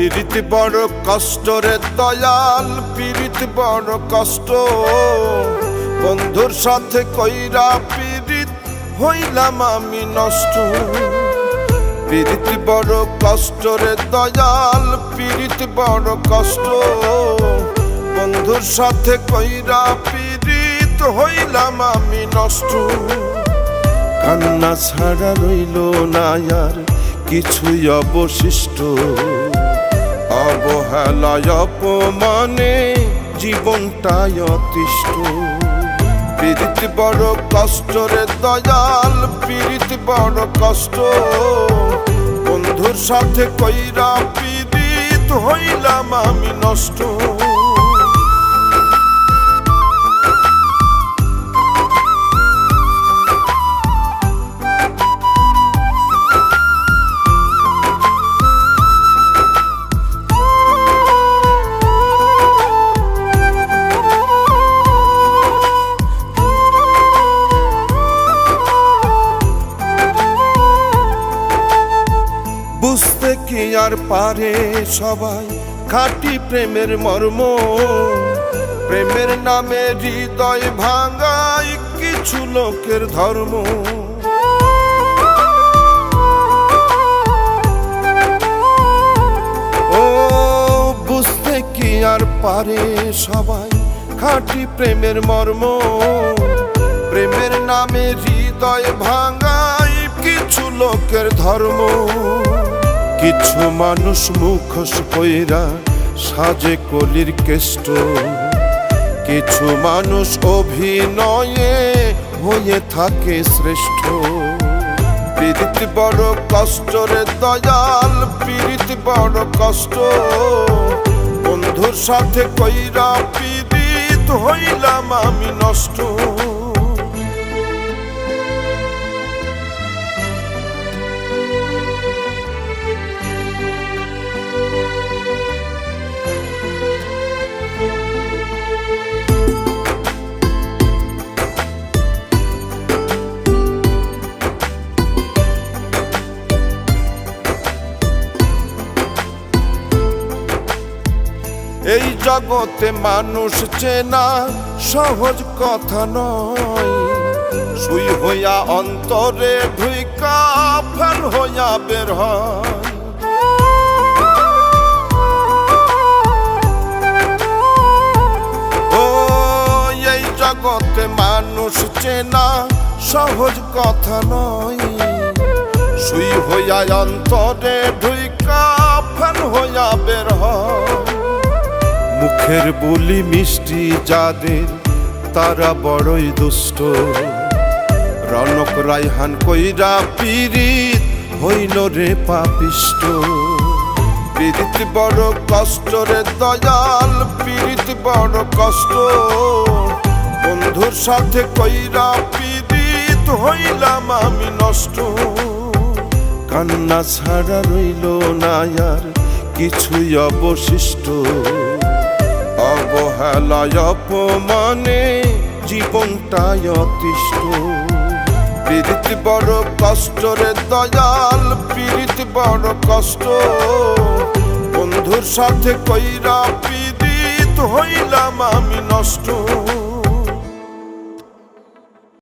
পিরিত বড় কষ্ট রে দয়াল, পিরিত বড় কষ্ট। বন্ধুর সাথে কইরা পিরিত, হইলাম আমি নষ্ট। পিরিত বড় কষ্ট রে দয়াল, পিরিত বড় কষ্ট। বন্ধুর সাথে কইরা পিরিত, হইলাম আমি নষ্ট। কান্না ছাড়া রইল না আর কিছুই অবশিষ্ট। অবহেলায় অপমানে জীবনটাই অতিষ্ঠ। পীড়িত বড় কষ্ট রে দয়াল, পীড়িত বড় কষ্ট। বন্ধুর সাথে কইরা পীড়িত হইলাম আমি নষ্ট। বুঝতে কি আর পারে সবাই? খাঁটি প্রেমের মর্ম, প্রেমের নামে হৃদয় ভাঙায় কিছু লোকের ধর্ম। ও, বুঝতে কি আর পারে সবাই? খাঁটি প্রেমের মর্ম, প্রেমের নামে হৃদয় ভাঙায় কিছু লোকের ধর্ম। কিছু মানুষ মুখোশ কইরা সাজে কলির কেষ্ট। কিছু মানুষ অভিনয়ে হয়ে থাকে শ্রেষ্ঠ। পীড়িত বড় কষ্ট রে দয়াল, পীড়িত বড় কষ্ট। বন্ধুর সাথে কইরা পীড়িত হইলাম আমি নষ্ট। এই জগতে মানুষ চেনা সহজ কথা নয়। সুই হইয়া অন্তরে ঢুইকা ফেল হইয়া বের হয়। জগতে মানুষ চেনা সহজ কথা নয়। সুই হইয়া অন্তরে ঢুইকা ফেল হইয়া বের মুখের বলি মিষ্টি যাদের, তারা বড়ই দুষ্ট। রনক রাইহান কইরা পীড়িত হইল রে পাপিষ্ট। পীড়িত বড় কষ্ট রে দয়াল, পীড়িত বড় কষ্ট। বন্ধুর সাথে কইরা পীড়িত হইলাম আমি নষ্ট। কান্না ছাড়া রইল না আর কিছুই অবশিষ্ট। অবহেলায় অপমানে জীবনটাই অতিষ্ঠ। পীড়িত বড় কষ্ট রে দয়াল, পীড়িত বড় কষ্ট। বন্ধুর সাথে কইরা পীড়িত হইলাম আমি নষ্ট।